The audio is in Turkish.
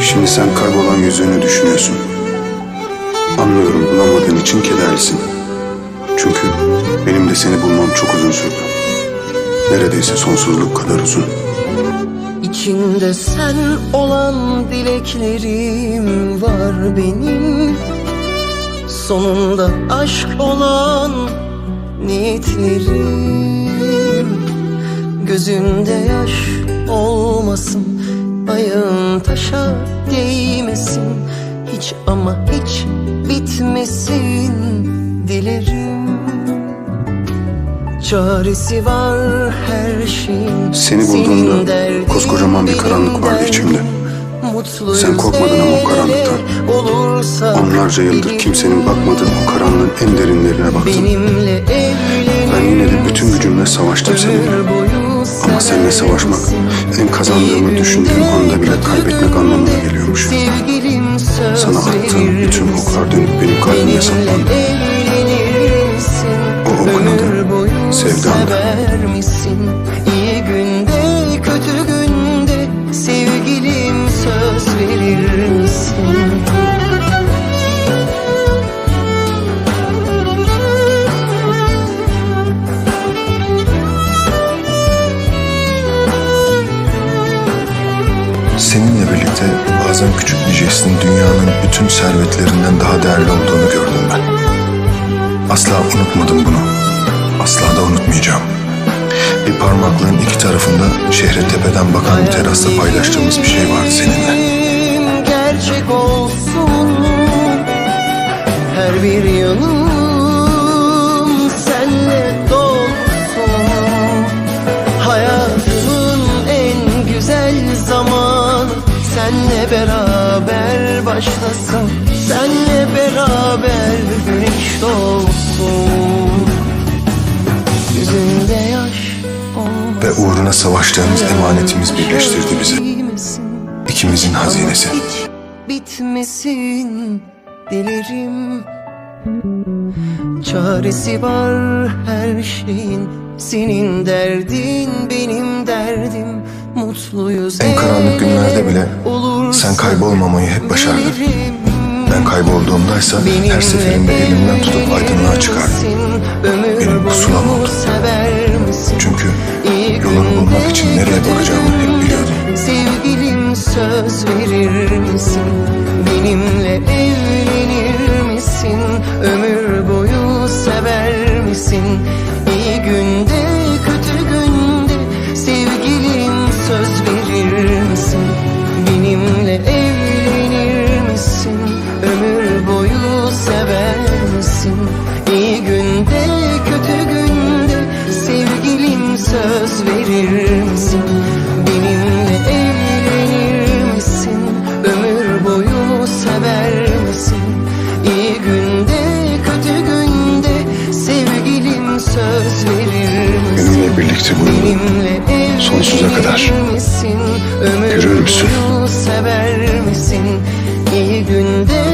Şimdi sen kaybolan yüzüğünü düşünüyorsun. Anlıyorum bulamadığın için kederlisin. Çünkü benim de seni bulmam çok uzun sürdü. Neredeyse sonsuzluk kadar uzun. İçinde sen olan dileklerim var benim. Sonunda aşk olan niyetlerim. Gözünde yaş olmasın Ayağın taşa değmesin Hiç ama hiç bitmesin dilerim Çaresi var her şeyin Seni bulduğumda derdin koskocaman bir karanlık vardı içimde. Mutluyuz Sen korkmadın ama o karanlıktan. Onlarca yıldır kimsenin bakmadığı o karanlığın en derinlerine evlenir Ben yine de bütün gücümle savaştım seninle. Seninle savaşmak en kazandığımı düşündüğüm anda bile kaybetmek anlamına geliyormuş. Sana attığım bütün misin? oklar Seninle birlikte bazen küçük bir jestin dünyanın bütün servetlerinden daha değerli olduğunu gördüm ben. Asla unutmadım bunu. Asla da unutmayacağım. Bir parmaklığın iki tarafında şehre tepeden bakan bir terasta paylaştığımız bir şey vardı seninle. Gerçek olsun Her bir yanım beraber başlasın Senle beraber güneş doğsun. Yüzünde yaş olmasın Ve uğruna savaştığımız emanetimiz birleştirdi bizi. İkimizin hazinesi. Hiç bitmesin dilerim. Çaresi var her şeyin. Senin derdin benim derdim Mutluyuz En karanlık günlerde bile sen kaybolmamayı hep başardın. Ben kaybolduğumdaysa her seferinde elimden tutup aydınlığa çıkardım. Benim pusulam oldu. Çünkü yolunu bulmak için nereye bakacağımı hep biliyordum. Sevgilim söz verir misin? Benimle evlenir misin? Ömür boyu sever misin? Söz verir misin? Benimle evlenir misin? Ömür boyu sever misin? İyi günde kötü günde sevgilim söz verir misin? Benimle birlikte bu yolu Benimle sonsuza kadar misin? Ömür yürür müsün? boyu sever misin? İyi günde